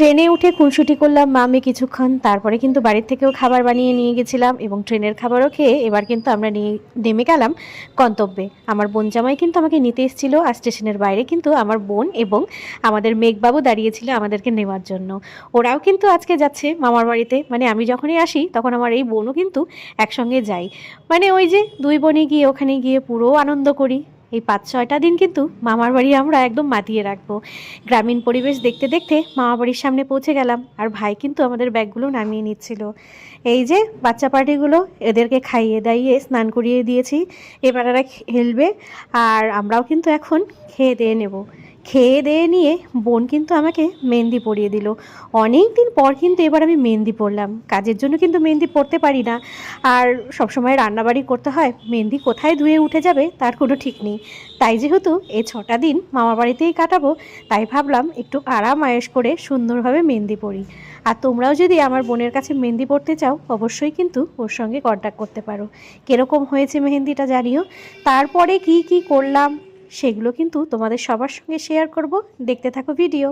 ট্রেনে উঠে খুনসুটি করলাম, মা আমি কিছুক্ষণ। তারপরে কিন্তু বাড়ির থেকেও খাবার বানিয়ে নিয়ে গেছিলাম এবং ট্রেনের খাবারও খেয়ে এবার কিন্তু আমরা নিয়ে নেমে গেলাম গন্তব্যে। আমার বোন জামাই কিন্তু আমাকে নিতে এসেছিল আর স্টেশনের বাইরে কিন্তু আমার বোন এবং আমাদের মেঘবাবু দাঁড়িয়েছিল আমাদেরকে নেওয়ার জন্য। ওরাও কিন্তু আজকে যাচ্ছে মামার বাড়িতে। মানে আমি যখনই আসি তখন আমার এই বোনও কিন্তু একসঙ্গে যাই মানে ওই যে দুই বোনে গিয়ে ওখানে গিয়ে পুরো আনন্দ করি। এই পাঁচ, ছয়টা দিন কিন্তু মামার বাড়ি আমরা একদম মাতিয়ে রাখব। গ্রামীণ পরিবেশ দেখতে দেখতে মামা বাড়ির সামনে পৌঁছে গেলাম আর ভাই কিন্তু আমাদের ব্যাগগুলো নামিয়ে নিচ্ছিল। এই যে বাচ্চা পার্টিগুলো, এদেরকে খাইয়ে দাইয়ে স্নান করিয়ে দিয়েছি। এবার এরা খেলবে আর আমরাও কিন্তু এখন খেয়ে দিয়ে নেব। খেয়ে দেয়ে নিয়ে বোন কিন্তু আমাকে মেহেন্দি পরিয়ে দিল। অনেক দিন পর কিন্তু এবার আমি মেহেন্দি পরলাম। কাজের জন্য কিন্তু মেহেন্দি পরতে পারি না। আর সবসময় রান্নাবাড়ি করতে হয়, মেহেন্দি কোথায় ধুয়ে উঠে যাবে তার কোনো ঠিক নেই। তাই যেহেতু এই ছটা দিন মামার বাড়িতেই কাটাবো, তাই ভাবলাম একটু আরাম আয়েস করে সুন্দরভাবে মেহেন্দি পরি। আর তোমরাও যদি আমার বোনের কাছে মেহেন্দি পড়তে চাও, অবশ্যই কিন্তু ওর সঙ্গে কন্ট্যাক্ট করতে পারো। কীরকম হয়েছে মেহেন্দিটা জানিও? তারপরে কি কি করলাম? সেগুলো কিন্তু তোমাদের সবার সঙ্গে শেয়ার করব। দেখতে থাকো ভিডিও